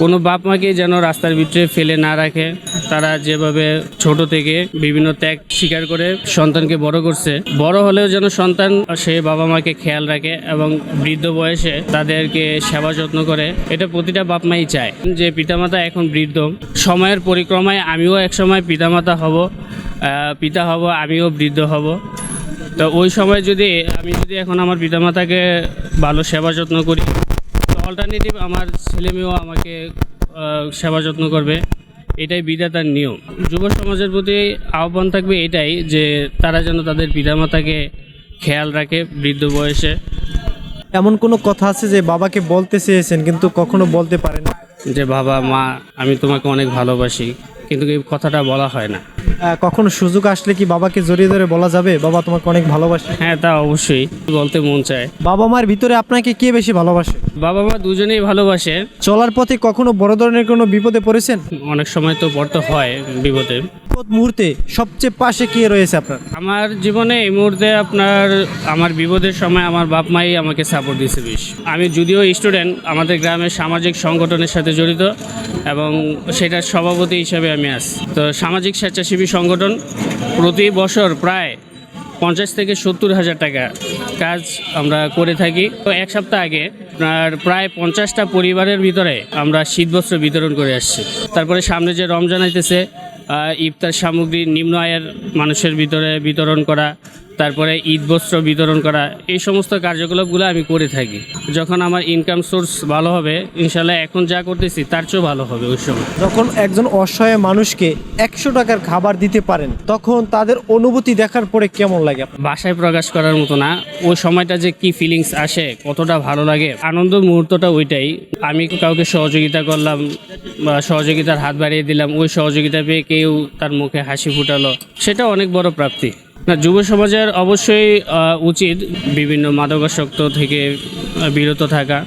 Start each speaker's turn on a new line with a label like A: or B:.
A: কোনো বাপ মাকে যেন রাস্তার ভিতরে ফেলে না রাখে, তারা যেভাবে ছোট থেকে বিভিন্ন ত্যাগ স্বীকার করে সন্তানকে বড় করছে, বড় হলেও যেন সন্তান সে বাবা মাকে খেয়াল রাখে এবং বৃদ্ধ বয়সে তাদেরকে সেবা যত্ন করে, এটা প্রতিটা বাপ মাই চায় যে পিতামাতা এখন বৃদ্ধ। সময়ের পরিক্রমায় আমিও এক একসময় পিতামাতা হব পিতা হব, আমিও বৃদ্ধ হব। তো ওই সময় যদি, আমি যদি এখন আমার পিতামাতাকে ভালো সেবা যত্ন করি অল্টারনেটিভ আমার ছেলে মেয়েও আমাকে সেবা যত্ন করবে। এটাই বিধাতার নিয়ম। যুব সমাজের প্রতি আহ্বান থাকবে এটাই যে তারা যেন তাদের পিতামাতাকে খেয়াল রাখে বৃদ্ধ বয়সে।
B: এমন কোনো কথা আছে যে বাবাকে বলতে চেয়েছেন কিন্তু কখনো বলতে পারেন না?
A: যে বাবা মা আমি তোমাকে অনেক ভালোবাসি কিন্তু এই কথাটা বলা হয় না।
B: কখনো সুযোগ আসলে কি বাবাকে জড়িয়ে ধরে বলা যাবে? বাবা তোমাকে অনেক ভালোবাসে।
A: হ্যাঁ তা অবশ্যই বলতে মন চায়।
B: বাবা মার ভিতরে আপনাকে কে বেশি ভালোবাসে?
A: বাবা মা দুজনেই ভালোবাসে।
B: চলার পথে কখনো বড় ধরনের কোনো বিপদে পড়েছেন?
A: অনেক সময় তো পড়তে হয় বিপদে।
B: বিপদ মুহূর্তে সবচেয়ে পাশে কে রয়েছে আপনার?
A: আমার জীবনে এই মুহূর্তে আপনার আমার বিপদের সময় আমার বাপ মাই আমাকে সাপোর্ট দিয়েছে বেশ। আমি যদিও স্টুডেন্ট আমাদের গ্রামের সামাজিক সংগঠনের সাথে জড়িত। এবং সেটার সভাপতি হিসেবে আমি আছি। তো সামাজিক স্বেচ্ছাসেবী সংগঠন প্রতি বছর প্রায় পঞ্চাশ থেকে সত্তর হাজার টাকা কাজ আমরা করে থাকি। তো এক সপ্তাহ আগে আপনার প্রায় পঞ্চাশটা পরিবারের ভিতরে আমরা শীতবস্ত্র বিতরণ করে আসছি। তারপরে সামনে যে রমজান আইতেছে ইফতার সামগ্রী নিম্ন আয়ের মানুষের ভিতরে বিতরণ করা তারপরে ঈদ বস্ত্র বিতরণ করা এই সমস্ত কার্যকলাপগুলো আমি করে থাকি। যখন আমার ইনকাম সোর্স ভালো হবে ইনশাল্লাহ এখন যা করতেছি তার চেয়েও ভালো হবে ওই সময়।
B: যখন একজন অসহায় মানুষকে একশো টাকার খাবার দিতে পারেন তখন তাদের অনুভূতি দেখার পরে কেমন লাগে?
A: ভাষায় প্রকাশ করার মতো না ওই সময়টা যে কি ফিলিংস আসে কতটা ভালো লাগে আনন্দ মুহূর্তটা ওইটাই। আমি কাউকে সহযোগিতা করলাম বা সহযোগিতার হাত বাড়িয়ে দিলাম ওই সহযোগিতা পেয়ে কেউ তার মুখে হাসি ফুটালো, সেটা অনেক বড় প্রাপ্তি। না, যুব সমাজের অবশ্যই উচিত বিভিন্ন মাদকাসক্ত থেকে বিরত থাকা।